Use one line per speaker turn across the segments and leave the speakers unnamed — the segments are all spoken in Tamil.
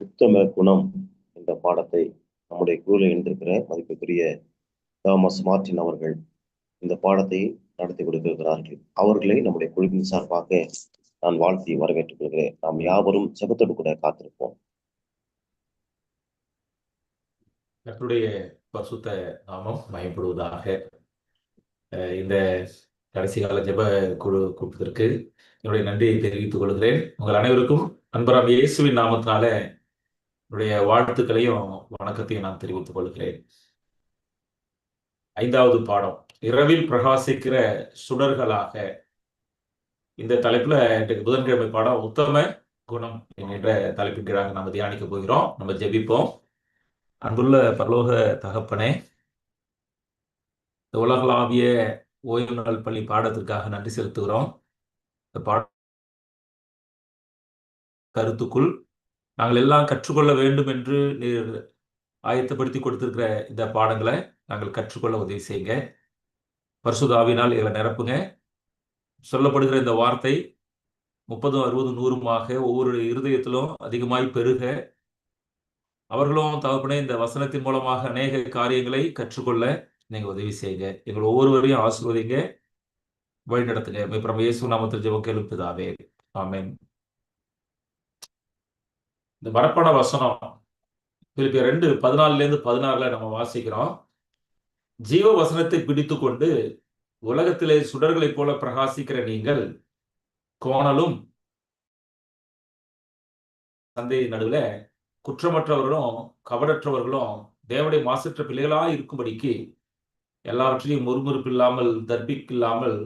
உத்தம குணம் என்ற பாடத்தை நம்முடைய குழுவில் இணைந்திருக்கிற மதிப்புக்குரிய தாமஸ் மார்டின் அவர்கள் இந்த பாடத்தை நடத்தி கொடுத்திருக்கிறார்கள். அவர்களை நம்முடைய குழுவின் சார்பாக நான் வாழ்த்தி வரவேற்றுக் கொள்கிறேன். நாம் யாவரும் செபத்தோடு கூட காத்திருப்போம்.
கர்த்தருடைய பசுத்த நாமம் மயப்படுவதாக அஹ் இந்த கடைசி கால ஜெப குழு கூட்டத்திற்கு என்னுடைய நன்றியை தெரிவித்துக் கொள்கிறேன். உங்கள் அனைவருக்கும் அன்பராம் இயேசுவின் நாமத்தினால என்னுடைய வாழ்த்துக்களையும் வணக்கத்தையும் நான் தெரிவித்துக் கொள்கிறேன். ஐந்தாவது பாடம். இரவில் பிரகாசிக்கிற சுடர்களாக. இந்த தலைப்புல இன்றைக்கு புதன்கிழமை பாடம் உத்தம குணம் என்கின்ற தலைப்பின் கீழாக நம்ம தியானிக்க போகிறோம். நம்ம ஜெபிப்போம். அன்புள்ள பரலோக தகப்பனே இந்த உலகளாவிய ஓய்வு நாள் பள்ளி பாடத்திற்காக நன்றி செலுத்துகிறோம். இந்த பாட கருத்துக்குள் நாங்கள் எல்லாம் கற்றுக்கொள்ள வேண்டும் என்று நீர் ஆயத்தப்படுத்தி கொடுத்திருக்கிற இந்த பாடங்களை நாங்கள் கற்றுக்கொள்ள உதவி செய்யுங்க. பரிசுதாவினால் இதில் நிரப்புங்க. சொல்லப்படுகிற இந்த வார்த்தை முப்பதும் அறுபதும் நூறுமாக ஒவ்வொரு இருதயத்திலும் அதிகமாய் பெருக. அவர்களும் தகப்பனே இந்த வசனத்தின் மூலமாக அநேக காரியங்களை கற்றுக்கொள்ள நீங்கள் உதவி செய்யுங்க. எங்கள் ஒவ்வொருவரையும் ஆசிர்வதிங்க. வழிநடத்துங்க. இயேசு நாமத்தில் ஜெபம் கேளுப்பிதாவே ஆமேன். இந்த மரப்பண வசனம் பிலிப்பிய ரெண்டு பதினாலுலேருந்து பதினாறுல நம்ம வாசிக்கிறோம். ஜீவ வசனத்தை பிடித்து கொண்டு உலகத்திலே சுடர்களைப் போல பிரகாசிக்கிற நீங்கள் கோணலும் சந்தை நடுவில் குற்றமற்றவர்களும் கவடற்றவர்களும் தேவடைய மாசற்ற பிள்ளைகளாக இருக்கும்படிக்கு எல்லாவற்றையும் முறுமுறுப்பு இல்லாமல் தர்பிக்கில்லாமல்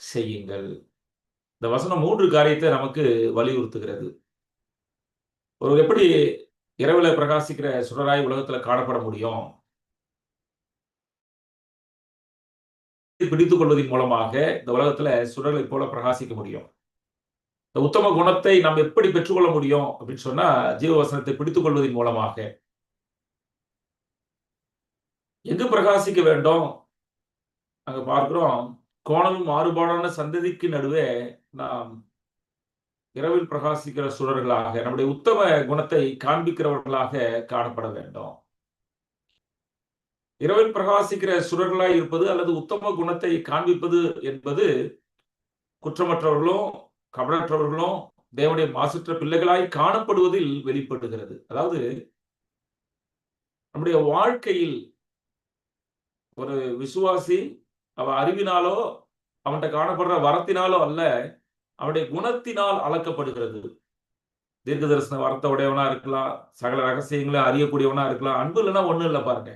செய்யுங்கள். இந்த வசனம் மூன்று காரியத்தை நமக்கு வலியுறுத்துகிறது. ஒரு எப்படி இரவில் பிரகாசிக்கிற சுடராய் உலகத்தில் காணப்பட முடியும்? பிடித்துக் கொள்வதன் மூலமாக இந்த உலகத்துல சுடர்களை போல பிரகாசிக்க முடியும். இந்த உத்தம குணத்தை நாம் எப்படி பெற்றுக்கொள்ள முடியும் அப்படின்னு சொன்னா ஜீவவசனத்தை பிடித்துக் கொள்வதன் மூலமாக. எங்கு பிரகாசிக்க வேண்டும்? அங்க பார்க்கிறோம் கோணமும் மாறுபாடான சந்ததிக்கு நடுவே நாம் இரவில் பிரகாசிக்கிற சுடர்களாக நம்முடைய உத்தம குணத்தை காண்பிக்கிறவர்களாக காணப்பட வேண்டும். இரவில் பிரகாசிக்கிற சுடர்களாய் இருப்பது அல்லது உத்தம குணத்தை காண்பிப்பது என்பது குற்றமற்றவர்களும் கபடற்றவர்களும் தேவனுடைய மாசற்ற பிள்ளைகளாய் காணப்படுவதில் வெளிப்படுகிறது. அதாவது நம்முடைய வாழ்க்கையில் ஒரு விசுவாசி அவ அறிவினாலோ அவன்கிட்ட காணப்படுற வரத்தினாலோ அல்ல அவருடைய குணத்தினால் அளக்கப்படுகிறது. தீர்க்க தரிசன வார்த்தை உடையவனா இருக்கலாம் சகல ரகசியங்களை அறியக்கூடியவனா இருக்கலாம். அன்பு இல்லைன்னா ஒண்ணும் இல்லை பாருங்க.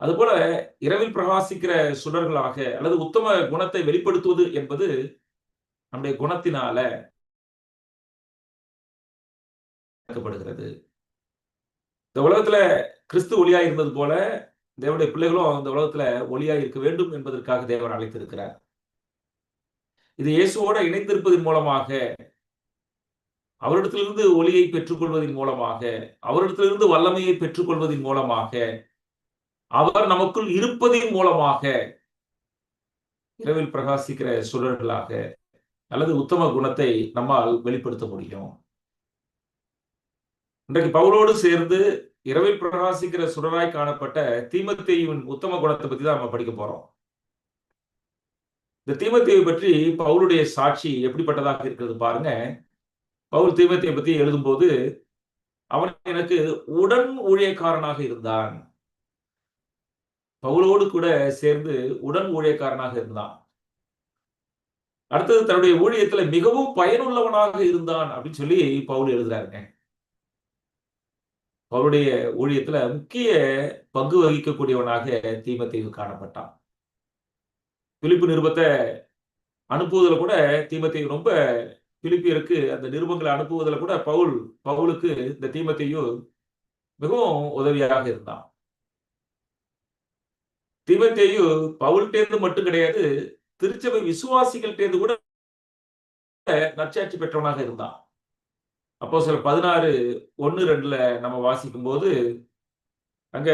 அது போல இரவில் பிரகாசிக்கிற சுடர்களாக அல்லது உத்தம குணத்தை வெளிப்படுத்துவது என்பது நம்முடைய குணத்தினால நடக்கப்படுகிறது இந்த உலகத்துல கிறிஸ்து ஒளியா இருந்தது போல தேவனுடைய பிள்ளைகளும் இந்த உலகத்துல ஒளியா இருக்க வேண்டும் என்பதற்காக தேவன் அழைத்திருக்கிறார். இது இயேசுவோட இணைந்திருப்பதன் மூலமாக அவரிடத்திலிருந்து ஒளியை பெற்றுக்கொள்வதன் மூலமாக அவரிடத்திலிருந்து வல்லமையை பெற்றுக்கொள்வதன் மூலமாக அவர் நமக்குள் இருப்பதின் மூலமாக இரவில் பிரகாசிக்கிற சுடர்களாக அல்லது உத்தம குணத்தை நம்மால் வெளிப்படுத்த முடியும். இன்றைக்கு பவுலோடு சேர்ந்து இரவில் பிரகாசிக்கிற சுடராய் காணப்பட்ட தீமத்தேயுவின் உத்தம குணத்தை பத்தி தான் நம்ம படிக்க போறோம். இந்த தீமத்தேவை பற்றி பவுலுடைய சாட்சி எப்படிப்பட்டதாக இருக்கிறது பாருங்க. பவுல் தீமத்தையை பத்தி எழுதும்போது அவன் எனக்கு உடன் ஊழியக்காரனாக இருந்தான். பவுலோடு கூட சேர்ந்து உடன் ஊழியக்காரனாக இருந்தான். அடுத்தது தன்னுடைய ஊழியத்துல மிகவும் பயனுள்ளவனாக இருந்தான் அப்படின்னு சொல்லி பவுல் எழுதுறாருங்க. பவுலுடைய ஊழியத்துல முக்கிய பங்கு வகிக்கக்கூடியவனாக தீமத்தேவு காணப்பட்டான். பிலிப்பு நிருபத்தை அனுப்புவதில் கூட தீமத்தேவு ரொம்ப பிலிப்பியருக்கு அந்த நிருபங்களை அனுப்புவதில் கூட பவுல் பவுலுக்கு இந்த தீமத்தையும் மிகவும் உதவியாக இருந்தான். தீமத்தேயு பவுல்கிட்டேருந்து மட்டும் கிடையாது திருச்சபை விசுவாசிகள்கிட்டேருந்து கூட நற்சாட்சி பெற்றவனாக இருந்தான். அப்போ சில பதினாறு ஒன்னு ரெண்டுல நம்ம வாசிக்கும் போது அங்க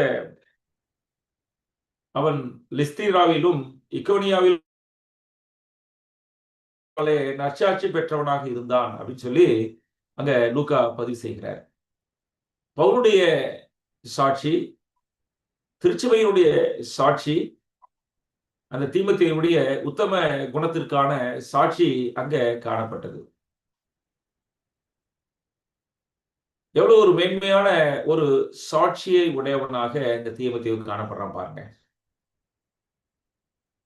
அவன் லிஸ்தீராவிலும் இக்கோனியாவில் நற்சாட்சி பெற்றவனாக இருந்தான் அப்படின்னு சொல்லி அங்க லூக்கா பதிவு செய்கிறார். பவுனுடைய சாட்சி திருச்சபையினுடைய சாட்சி அந்த தீமத்தினுடைய உத்தம குணத்திற்கான சாட்சி அங்க காணப்பட்டது. எவ்வளவு ஒரு மேன்மையான ஒரு சாட்சியை உடையவனாக இந்த தீமத்தையு காணப்படுறான் பாருங்க.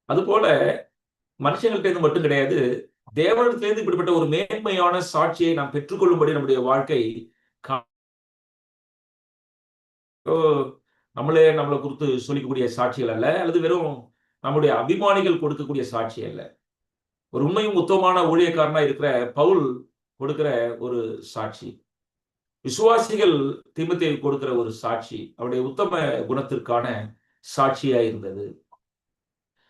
அதுபோல மனுஷங்கள்ட்ட மட்டும் கிடையாது தேவனிடத்திலிருந்து இப்படிப்பட்ட ஒரு மேன்மையான சாட்சியை நாம் பெற்றுக்கொள்ளும்படி நம்முடைய வாழ்க்கை நம்மளே நம்மளை குறித்து சொல்லிக்கக்கூடிய சாட்சிகள் அல்ல அல்லது வெறும் நம்முடைய அபிமானிகள் கொடுக்கக்கூடிய சாட்சி அல்ல. ஒரு உண்மையும் உத்தமமான ஊழியக்காரனா இருக்கிற பவுல் கொடுக்கிற ஒரு சாட்சி. விசுவாசிகள் திமுத்தை கொடுக்கிற ஒரு சாட்சி அவருடைய உத்தம குணத்திற்கான சாட்சியா இருந்தது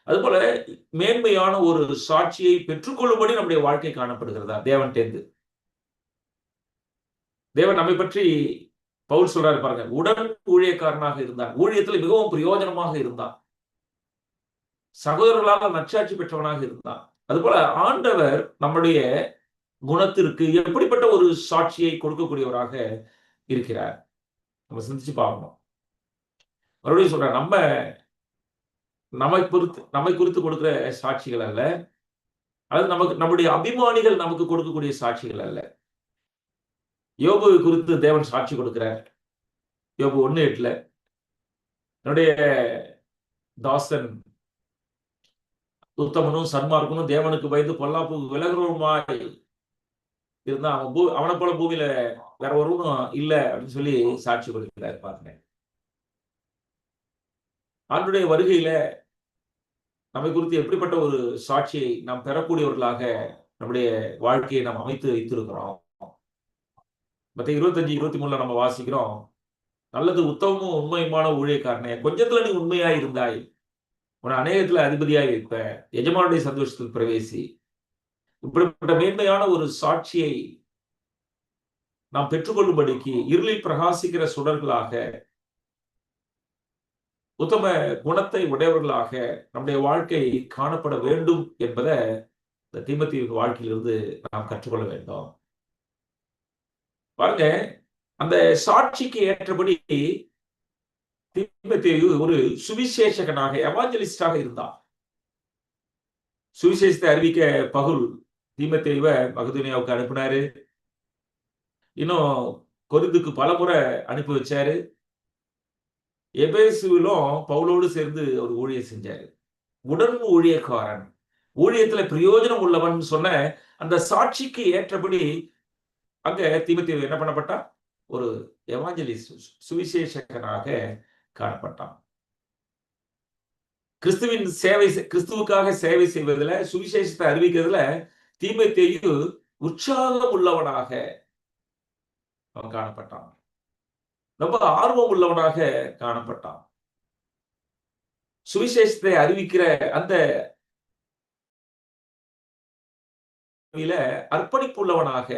அதுபோல மேன்மையான ஒரு சாட்சியை பெற்றுக்கொள்ளும்படி நம்முடைய வாழ்க்கை காணப்படுகிறதா? தேவன் தேர்ந்து. தேவன் நம்மை பற்றி பவுல் சொல்றாரு பாருங்க உடன் ஊழியக்காரனாக இருந்தான். ஊழியத்தில் மிகவும் பிரயோஜனமாக இருந்தான். சகோதரர்களால் நச்சாட்சி பெற்றவனாக இருந்தான். அதுபோல ஆண்டவர் நம்முடைய குணத்திற்கு எப்படிப்பட்ட ஒரு சாட்சியை கொடுக்கக்கூடியவராக இருக்கிறார்? நம்ம சிந்திச்சு பார்க்கணும். மறுபடியும் சொல்றேன் நம்ம நம்மை குறித்து நம்மை குறித்து கொடுக்கிற சாட்சிகள் அல்ல. அதாவது நமக்கு நம்முடைய அபிமானிகள் நமக்கு கொடுக்கக்கூடிய சாட்சிகள் அல்ல. யோபுவை குறித்து தேவன் சாட்சி கொடுக்கிறார். யோபு ஒன்று எட்டுல என்னுடைய தாசன் உத்தமனும் சன்மார்க்கனும் தேவனுக்கு பயந்து பொல்லாப்பு விலகுறவுமாய் இருந்தா அவன் பூ அவனை போல பூமியில வேற ஒருவனும் இல்ல அப்படின்னு சொல்லி சாட்சி கொடுக்கிறார். பாருங்க. ஆண்டுடைய வருகையில நம்மை குறித்து எப்படிப்பட்ட ஒரு சாட்சியை நாம் பெறக்கூடியவர்களாக நம்முடைய வாழ்க்கையை நாம் அமைத்து வைத்திருக்கிறோம்? மற்ற இருபத்தஞ்சு இருபத்தி மூணுல நம்ம வாசிக்கிறோம் நல்லது உத்தமமும் உண்மையுமான ஊழியக்காரனே கொஞ்சத்துல நீ உண்மையா இருந்தாய் உன் அநேகத்துல அதிபதியாய் இருப்ப எஜமானுடைய சந்தோஷத்தில் பிரவேசி. இப்படிப்பட்ட மேன்மையான ஒரு சாட்சியை நாம் பெற்றுக்கொள்ளும்படிக்கு இருளில் பிரகாசிக்கிற சுடர்களாக உத்தம குணத்தை உடையவர்களாக நம்முடைய வாழ்க்கை காணப்பட வேண்டும் என்பதை இந்த தீமத்தியின் வாழ்க்கையிலிருந்து நாம் கற்றுக்கொள்ள வேண்டும். பாருங்க அந்த சாட்சிக்கு ஏற்றபடி தீமத்தேயு ஒரு சுவிசேஷகனாக எவாஞ்சலிஸ்டாக இருந்தான் சுவிசேஷத்தை அறிவிக்க பகுல் தீமத்தேயுவ மகதுனியாவுக்கு அனுப்பினாரு. இன்னும் கொரிந்துக்கு பல முறை அனுப்பி வச்சாரு. எபேசுவிலும் பவுலோடு சேர்ந்து ஒரு ஊழியர் செஞ்சாரு. உடன் ஊழியக்காரன். ஊழியத்துல பிரயோஜனம் உள்ளவன் சொன்ன அந்த சாட்சிக்கு ஏற்றபடி அங்க தீமத்தேவு என்ன பண்ணப்பட்டான்? ஒரு எவாஞ்சலிஸ்ட் சுவிசேஷகனாக காணப்பட்டான். கிறிஸ்துவின் சேவை கிறிஸ்துவுக்காக சேவை செய்வதில் சுவிசேஷத்தை அறிவிக்கிறதுல தீமத்தேயு உற்சாகம் உள்ளவனாக அவன் காணப்பட்டான். ரொம்ப ஆர்வம் உள்ளவனாக காணப்பட்டான். சுவிசேஷத்தை அறிவிக்கிற அந்த அர்ப்பணிப்பு உள்ளவனாக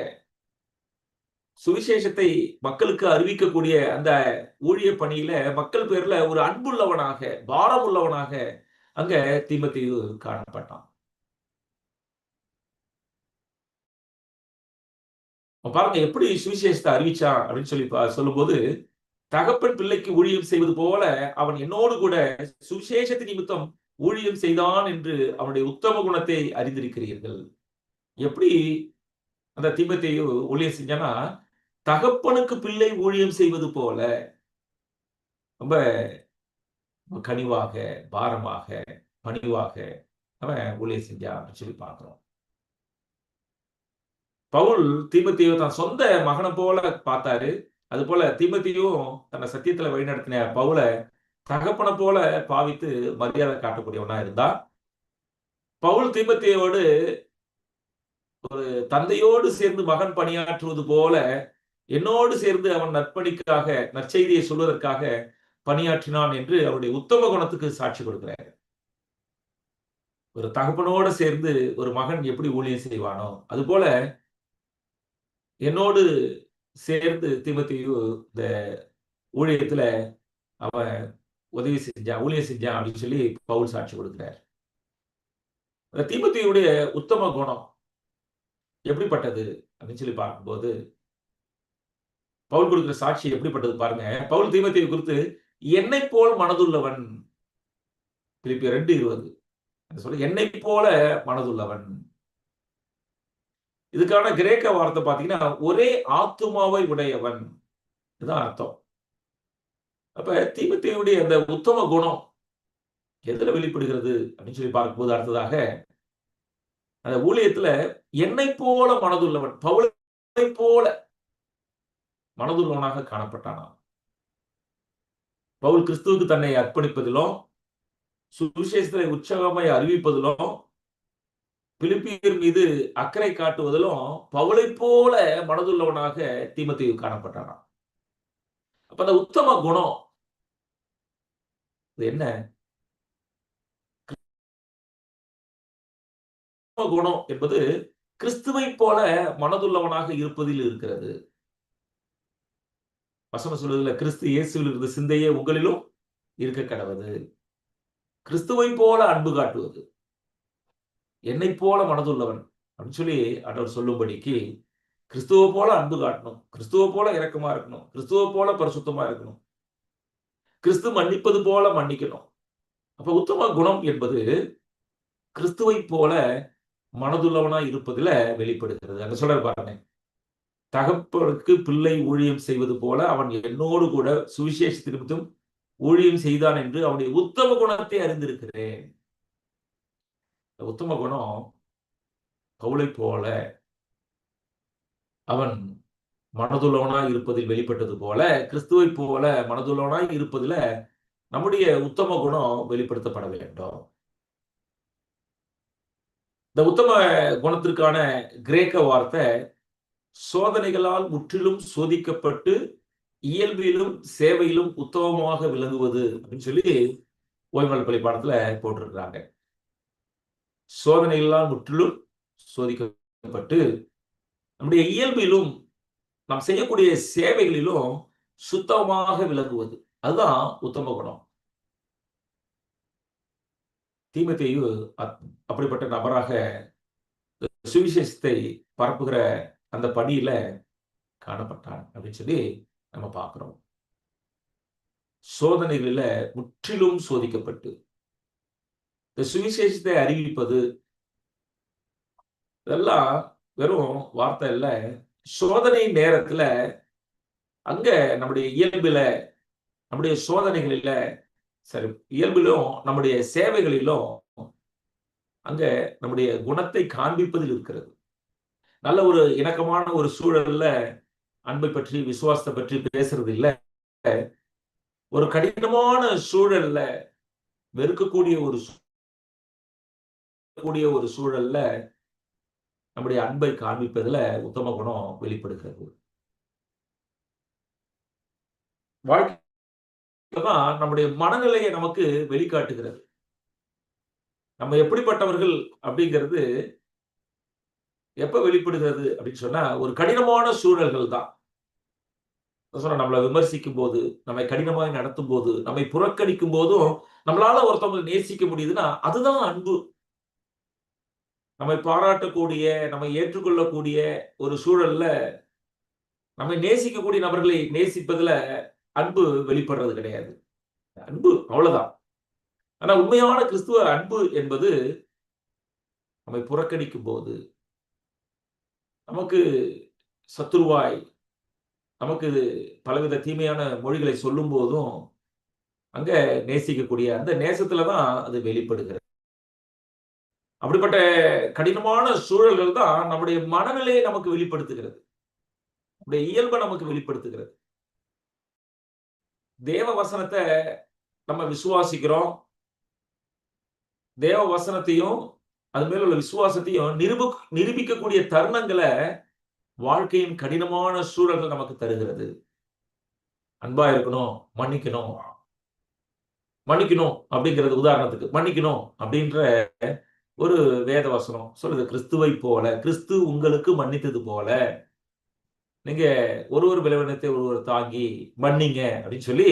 சுவிசேஷத்தை மக்களுக்கு அறிவிக்கக்கூடிய அந்த ஊழிய பணியில மக்கள் பேர்ல ஒரு அன்புள்ளவனாக பாரம் உள்ளவனாக அங்க தீமத்தி காணப்பட்டான். பாருங்க எப்படி சுவிசேஷத்தை அறிவிச்சான் அப்படின்னு சொல்லி சொல்லும்போது தகப்பன் பிள்ளைக்கு ஊழியம் செய்வது போல அவன் என்னோடு கூட சுவிசேஷத்தின் நிமித்தம் ஊழியம் செய்தான் என்று அவனுடைய உத்தம குணத்தை அறிந்திருக்கிறீர்கள். எப்படி அந்த தீபத்தை ஊழியம் செஞ்சானா தகப்பனுக்கு பிள்ளை ஊழியம் செய்வது போல ரொம்ப கனிவாக பாரமாக பணிவாக அவன் ஊழியம் செஞ்சான் அப்படின்னு சொல்லி பார்க்கிறோம். பவுல் தீபத்தையோ தான் சொந்த மகனை போல பார்த்தாரு. அது போல தீபத்தையும் தன்னை சத்தியத்துல வழிநடத்தின பவுல தகப்பனை போல பாவித்து மரியாதை காட்டக்கூடியவனா இருந்தா பவுல் தீபத்தையோடு ஒரு தந்தையோடு சேர்ந்து மகன் பணியாற்றுவது போல என்னோடு சேர்ந்து அவன் நற்பணிக்காக நற்செய்தியை சொல்வதற்காக பணியாற்றினான் என்று அவருடைய உத்தம குணத்துக்கு சாட்சி கொடுக்கிறார். ஒரு தகப்பனோட சேர்ந்து ஒரு மகன் எப்படி ஊழியம் செய்வானோ அது போல என்னோடு சேர்ந்து திமுத்தையு இந்த ஊழியத்துல அவன் உதவி செஞ்சான் ஊழியம் செஞ்சான் அப்படின்னு சொல்லி பவுல் சாட்சி கொடுக்கிறார். தீமத்தியுடைய உத்தம குணம் எப்படிப்பட்டது அப்படின்னு சொல்லி பார்க்கும்போது பவுல் கொடுக்கிற சாட்சி எப்படிப்பட்டது பாருங்க. பவுல் தீமத்தை குறித்து என்னை போல் மனதுள்ளவன் திருப்பி ரெண்டு இருபது சொல்ல என்னை போல மனதுள்ளவன். இதுக்கான கிரேக்க வார்த்தை பார்த்தீங்கன்னா ஒரே ஆத்துமாவை உடையவன். இதுதான் அர்த்தம். அப்ப தீமத்தையுடைய அந்த உத்தம குணம் எதுல வெளிப்படுகிறது அப்படின்னு சொல்லி பார்க்கும்போது அடுத்ததாக அந்த ஊழியத்துல என்னை போல மனதுள்ளவன் பவுளை போல மனதுள்ளவனாக காணப்பட்டானா? பவுல் கிறிஸ்துவுக்கு தன்னை அர்ப்பணிப்பதிலும் சுவிசேஷத்தை உற்சாகமாய் அறிவிப்பதிலும் பிலிப்பியர் மீது அக்கறை காட்டுவதிலும் பவுளை போல மனதுள்ளவனாக தீமத்தையு காணப்பட்டானா அப்ப அந்த உத்தம குணம் இது என்ன? உத்தம குணம் என்பது கிறிஸ்துவை போல மனதுள்ளவனாக இருப்பதில் இருக்கிறது. வசனம் சொல்வதில் கிறிஸ்து இயேசுவில் இருந்த சிந்தையே உங்களிலும் இருக்க கடவுது. கிறிஸ்துவை போல அன்பு காட்டுவது. என்னை போல மனதுள்ளவன் அப்படின்னு சொல்லி ஆண்டவர் சொல்லும்படிக்கு கிறிஸ்துவ போல அன்பு காட்டணும். கிறிஸ்துவ போல இரக்கமா இருக்கணும். கிறிஸ்துவ போல பரிசுத்தமா இருக்கணும். கிறிஸ்து மன்னிப்பது போல மன்னிக்கணும். அப்ப உத்தம குணம் என்பது கிறிஸ்துவை போல மனதுள்ளவனா இருப்பதுல வெளிப்படுகிறது. அங்க சொல்ற பாருங்க. தகப்பனுக்கு பிள்ளை ஊழியம் செய்வது போல அவன் என்னோடு கூட சுவிசேஷ திருப்பத்தும் ஊழியம் செய்தான் என்று அவனுடைய உத்தம குணத்தை அறிந்திருக்கிறேன். உத்தம குணம் கவுளை போல அவன் மனதுள்ளவனாய் இருப்பதில் வெளிப்பட்டது போல கிறிஸ்துவை போல மனதுள்ளவனாய் இருப்பதில் நம்முடைய உத்தம குணம் வெளிப்படுத்தப்பட வேண்டும். இந்த உத்தம குணத்திற்கான கிரேக்க வார்த்தை சோதனைகளால் முற்றிலும் சோதிக்கப்பட்டு இயல்பிலும் சேவையிலும் உத்தமமாக விளங்குவது அப்படின்னு சொல்லி ஓய்மல் பள்ளி போட்டிருக்கிறாங்க. போட்டிருக்கிறாங்க சோதனைகளால் முற்றிலும் சோதிக்கப்பட்டு நம்முடைய இயல்பிலும் நாம் செய்யக்கூடிய சேவைகளிலும் சுத்தமாக விளங்குவது. அதுதான் உத்தம குணம். தீமத்தையு அப்படிப்பட்ட நபராக சுவிசேஷத்தை பரப்புகிற அந்த பணியில காணப்பட்டான் அப்படின்னு சொல்லி நம்ம பார்க்கிறோம். சோதனைகளில முற்றிலும் சோதிக்கப்பட்டு இந்த சுவிசேஷத்தை அறிவிப்பது இதெல்லாம் வெறும் வார்த்தை இல்ல சோதனை நேரத்துல அங்க நம்முடைய இயல்புல நம்முடைய சோதனைகளில சரி இயல்பிலும் நம்முடைய சேவைகளிலும் அங்க நம்முடைய குணத்தை காண்பிப்பதில் இருக்கிறது. நல்ல ஒரு இணக்கமான ஒரு சூழல்ல அன்பை பற்றி விசுவாசத்தை பற்றி பேசுறது இல்ல ஒரு கடினமான சூழல்ல வெறுக்கக்கூடிய ஒரு கூடிய ஒரு சூழல்ல நம்முடைய அன்பை காண்பிப்பதுல உத்தம குணம் வெளிப்படுகிறது. வாழ்க்கைதான் நம்முடைய மனநிலையை நமக்கு வெளிக்காட்டுகிறது. நம்ம எப்படிப்பட்டவர்கள் அப்படிங்கிறது எப்ப வெளிப்படுகிறது அப்படின்னு சொன்னா ஒரு கடினமான சூழல்கள் தான். சொன்ன நம்மளை விமர்சிக்கும் போது நம்மை கடினமாக நடத்தும் போது நம்மை புறக்கணிக்கும் போதும் நம்மளால ஒருத்தவங்களை நேசிக்க முடியுதுன்னா அதுதான் அன்பு. நம்மை பாராட்டக்கூடிய நம்மை ஏற்றுக்கொள்ளக்கூடிய ஒரு சூழல்ல நம்மை நேசிக்கக்கூடிய நபர்களை நேசிப்பதுல அன்பு வெளிப்படுறது கிடையாது. அன்பு அவ்வளவுதான். ஆனா உண்மையான கிறிஸ்துவ அன்பு என்பது நம்மை புறக்கணிக்கும் போது நமக்கு சத்துருவாய் நமக்கு பலவித தீமையான மொழிகளை சொல்லும் போதும் அங்க நேசிக்கக்கூடிய அந்த நேசத்துல தான் அது வெளிப்படுகிறது. அப்படிப்பட்ட கடினமான சூழல்கள் தான் நம்முடைய மனநிலையை நமக்கு வெளிப்படுத்துகிறது. நம்முடைய இயல்பை நமக்கு வெளிப்படுத்துகிறது. தேவ வசனத்தை நம்ம விசுவாசிக்கிறோம். தேவ வசனத்தையும் அது மேல உள்ள விசுவாசத்தையும் நிரூப நிரூபிக்கக்கூடிய தருணங்களை வாழ்க்கையின் கடினமான சூழல்கள் நமக்கு தருகிறது. அன்பா இருக்கணும் மன்னிக்கணும். மன்னிக்கணும் அப்படிங்கிறது உதாரணத்துக்கு மன்னிக்கணும் அப்படின்ற ஒரு வேத வசனம் சொல்லுது கிறிஸ்துவை போல கிறிஸ்து உங்களுக்கு மன்னித்தது போல. நீங்க ஒரு ஒரு விலவீனத்தை ஒரு ஒரு தாங்கி மன்னிங்க அப்படின்னு சொல்லி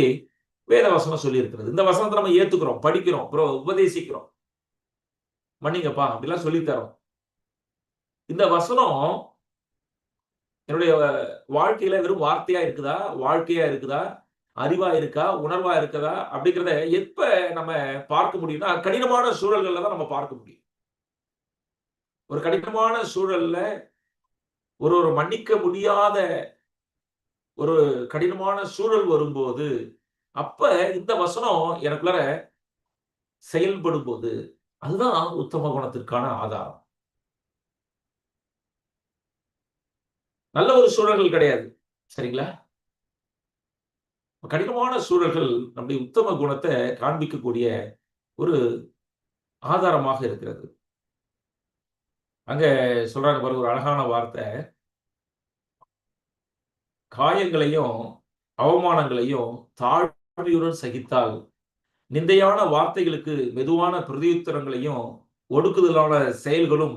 வேத வசனம் சொல்லி இருக்கிறது இந்த வசனத்தை நம்ம ஏத்துக்கிறோம் படிக்கிறோம் அப்புறம் உபதேசிக்கிறோம். மன்னிங்கப்பா அப்படிலாம் சொல்லித்தரோம். இந்த வசனம் என்னுடைய வாழ்க்கையில வெறும் வார்த்தையா இருக்குதா வாழ்க்கையா இருக்குதா அறிவா இருக்கா உணர்வா இருக்குதா அப்படிங்கிறத எப்ப நம்ம பார்க்க முடியும்னா கடினமான சூழல்கள்ல தான் நம்ம பார்க்க முடியும். ஒரு கடினமான சூழல்ல ஒரு ஒரு மன்னிக்க முடியாத ஒரு கடினமான சூழல் வரும்போது அப்ப இந்த வசனம் எனக்குள்ள செயல்படும் போது அதுதான் உத்தம குணத்திற்கான ஆதாரம். நல்ல ஒரு சூழல்கள் கிடையாது சரிங்களா? கடினமான சூழல்கள் நம்முடைய உத்தம குணத்தை காண்பிக்கக்கூடிய ஒரு ஆதாரமாக இருக்கிறது. அங்க சொல்றாங்க பாருங்க ஒரு அழகான வார்த்தை. காயங்களையும் அவமானங்களையும் தாழ்மையுடன் சகித்தால் நிந்தையான வார்த்தைகளுக்கு மெதுவான பிரதியுத்தரங்களையும் ஒடுக்குதலான செயல்களும்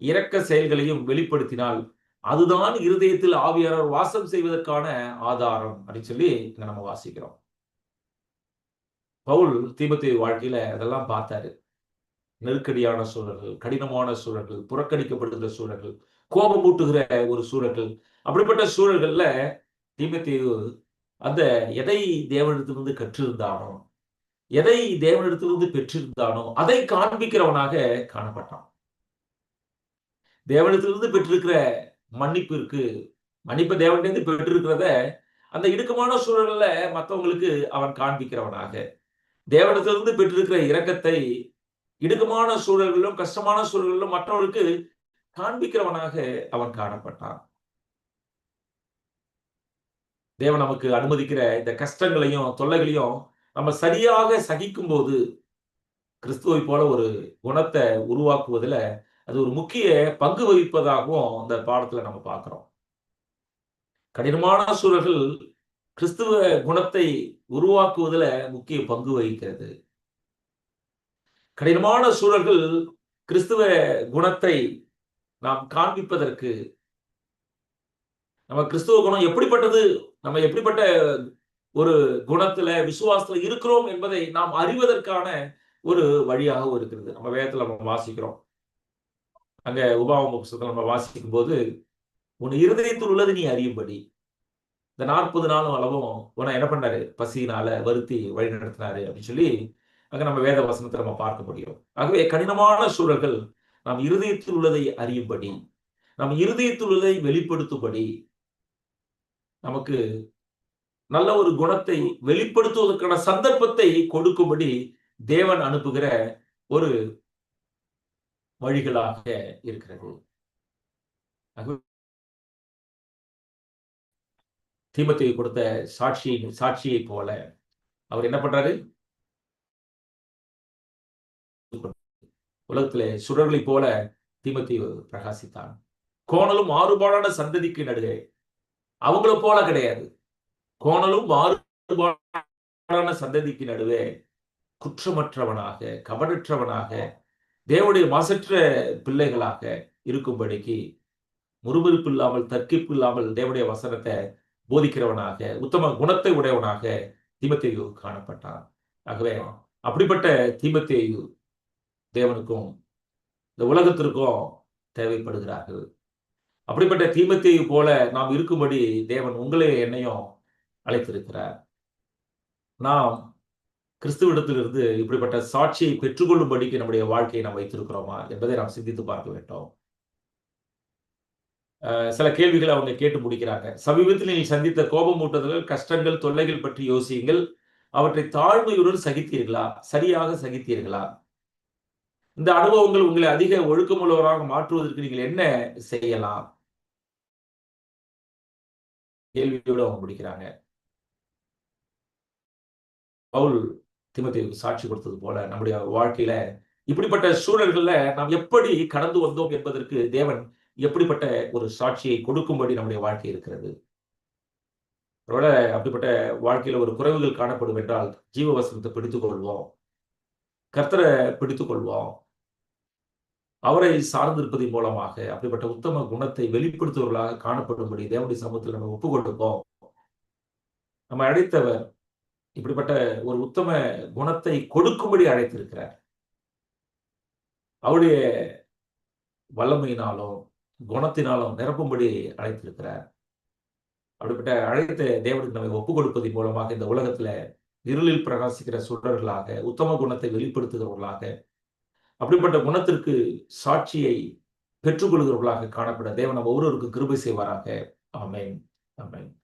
இரக்க செயல்களையும் வெளிப்படுத்தினால் அதுதான் இருதயத்தில் ஆவியானவர் வாசம் செய்வதற்கான ஆதாரம் அப்படின்னு சொல்லி இங்க நம்ம வாசிக்கிறோம். பவுல் தீபத்தி வாழ்க்கையில அதெல்லாம் பார்த்தாரு. நெருக்கடியான சூழல்கள் கடினமான சூழல்கள் புறக்கணிக்கப்படுகிற சூழல்கள் கோபம் ஊட்டுகிற ஒரு சூழல்கள் அப்படிப்பட்ட சூழல்கள்ல தீமத்தேவு அந்த எதை தேவனிடத்திலிருந்து கற்றிருந்தானோ எதை தேவனிடத்திலிருந்து பெற்றிருந்தானோ அதை காண்பிக்கிறவனாக காணப்பட்டான். தேவனிடத்திலிருந்து பெற்றிருக்கிற மன்னிப்பிற்கு மன்னிப்பை தேவனிலிருந்து பெற்றிருக்கிறத அந்த இடுக்கமான சூழல்ல மற்றவங்களுக்கு அவன் காண்பிக்கிறவனாக தேவனிடத்திலிருந்து பெற்றிருக்கிற இரக்கத்தை இடுக்கமான சூழல்களிலும் கஷ்டமான சூழல்களிலும் மற்றவர்களுக்கு காண்பிக்கிறவனாக அவன் காணப்பட்டான். தேவன் நமக்கு அனுமதிக்கிற இந்த கஷ்டங்களையும் தொல்லைகளையும் நம்ம சரியாக சகிக்கும் போது கிறிஸ்துவை போல ஒரு குணத்தை உருவாக்குவதுல அது ஒரு முக்கிய பங்கு வகிப்பதாகவும் அந்த பாடத்துல நம்ம பார்க்கிறோம். கடினமான சூழல்கள் கிறிஸ்துவ குணத்தை உருவாக்குவதில் முக்கிய பங்கு வகிக்கிறது. கடினமான சூழல்கள் கிறிஸ்துவ குணத்தை நாம் காண்பிப்பதற்கு நம்ம கிறிஸ்துவ குணம் எப்படிப்பட்டது? நம்ம எப்படிப்பட்ட ஒரு குணத்துல விசுவாசத்துல இருக்கிறோம் என்பதை நாம் அறிவதற்கான ஒரு வழியாக இருக்கிறது. நம்ம வேதத்துல நம்ம வாசிக்கிறோம். அங்க உபாவம் நம்ம வாசிக்கும் போது உன் இருதயத்தில் உள்ளது நீ அறியும்படி. இந்த நாற்பது நாளும் அளவும் உன என்ன பண்ணாரு? பசியினால வருத்தி வழி நடத்தினாரு அப்படின்னு சொல்லி அங்க நம்ம வேத வசனத்தை நம்ம பார்க்க முடியும். ஆகவே கடினமான சூழல்கள் நாம் இருதயத்தில் உள்ளதை அறியும்படி நம் இருதயத்தில் உள்ளதை வெளிப்படுத்தும்படி நமக்கு நல்ல ஒரு குணத்தை வெளிப்படுத்துவதற்கான சந்தர்ப்பத்தை கொடுக்கும்படி தேவன் அனுப்புகிற ஒரு வழிகளாக இருக்கிறது. தீமத்தை கொடுத்த சாட்சியின் சாட்சியை போல அவர் என்ன பண்றாரு? உலகத்திலே சுடர்களைப் போல தீமத்தை பிரகாசித்தான். கோணலும் மாறுபாடான சந்ததிக்கு நடுவே. அவங்கள போல கிடையாது. கோணலும் மாறுபாடான சந்ததிக்கு நடுவே. குற்றமற்றவனாக கவனற்றவனாக தேவனுடைய மாசற்ற பிள்ளைகளாக இருக்கும்படிக்கு முறுமுறுப்பு இல்லாமல் தற்கிப்பு இல்லாமல் தேவனுடைய வசனத்தை போதிக்கிறவனாக உத்தம குணத்தை உடையவனாக தீமத்தேயு காணப்பட்டான். ஆகவே அப்படிப்பட்ட தீமத்தேயு தேவனுக்கும் இந்த உலகத்திற்கும் தேவைப்படுகிறார்கள். அப்படிப்பட்ட தீமத்தேயு போல நாம் இருக்கும்படி தேவன் உங்களே என்னையும் அழைத்திருக்கிறார். நாம் கிறிஸ்துவிடத்திலிருந்து இப்படிப்பட்ட சாட்சியை பெற்றுக்கொள்ளும்படிக்கு நம்முடைய வாழ்க்கையை நாம் வைத்திருக்கிறோமா என்பதை நாம் சிந்தித்து பார்க்க வேண்டும். சில கேள்விகளை அவங்க கேட்டு முடிக்கிறாங்க. சமீபத்தில் நீங்கள் சந்தித்த கோபமூட்டுதல்கள் கஷ்டங்கள் தொல்லைகள் பற்றி யோசியுங்கள். அவற்றை தாழ்மையுடன் சகித்தீர்களா? சரியாக சகித்தீர்களா? இந்த அனுபவங்கள் உங்களை அதிக ஒழுக்கமுள்ளவராக மாற்றுவதற்கு நீங்கள் என்ன செய்யலாம்? கேள்வியோடு அவங்க முடிக்கிறாங்க. பவுல் திமுக சாட்சி கொடுத்தது போல நம்முடைய வாழ்க்கையில இப்படிப்பட்ட சூழல்கள்ல நாம் எப்படி கடந்து வந்தோம் என்பதற்கு தேவன் எப்படிப்பட்ட ஒரு சாட்சியை கொடுக்கும்படி நம்முடைய வாழ்க்கை இருக்கிறது. ஒருவேளை அப்படிப்பட்ட வாழ்க்கையில ஒரு குறைவுகள் காணப்படும் என்றால் ஜீவவசனத்தை பிடித்துக் கொள்வோம். கர்த்தரை பிடித்துக் கொள்வோம். அவரை சார்ந்திருப்பதன் மூலமாக அப்படிப்பட்ட உத்தம குணத்தை வெளிப்படுத்துவர்களாக காணப்படும்படி தேவனுடைய சமூகத்தில் நம்ம ஒப்பு கொடுப்போம் நம்ம அழைத்தவர் இப்படிப்பட்ட ஒரு உத்தம குணத்தை கொடுக்கும்படி அழைத்திருக்கிறார். அவருடைய வல்லமையினாலும் குணத்தினாலும் நிரப்பும்படி அழைத்திருக்கிறார். அப்படிப்பட்ட அழைத்த தேவனுக்கு நம்மை ஒப்பு கொடுப்பதன் மூலமாக இந்த உலகத்துல இருளில் பிரகாசிக்கிற சுடர்களாக உத்தம குணத்தை வெளிப்படுத்துகிறவர்களாக அப்படிப்பட்ட குணத்திற்கு சாட்சியை பெற்றுக்கொள்கிறவர்களாக காணப்பட தேவன் நம்ம ஒவ்வொருவருக்கும் கிருபை செய்வாராக. ஆமேன். ஆமேன்.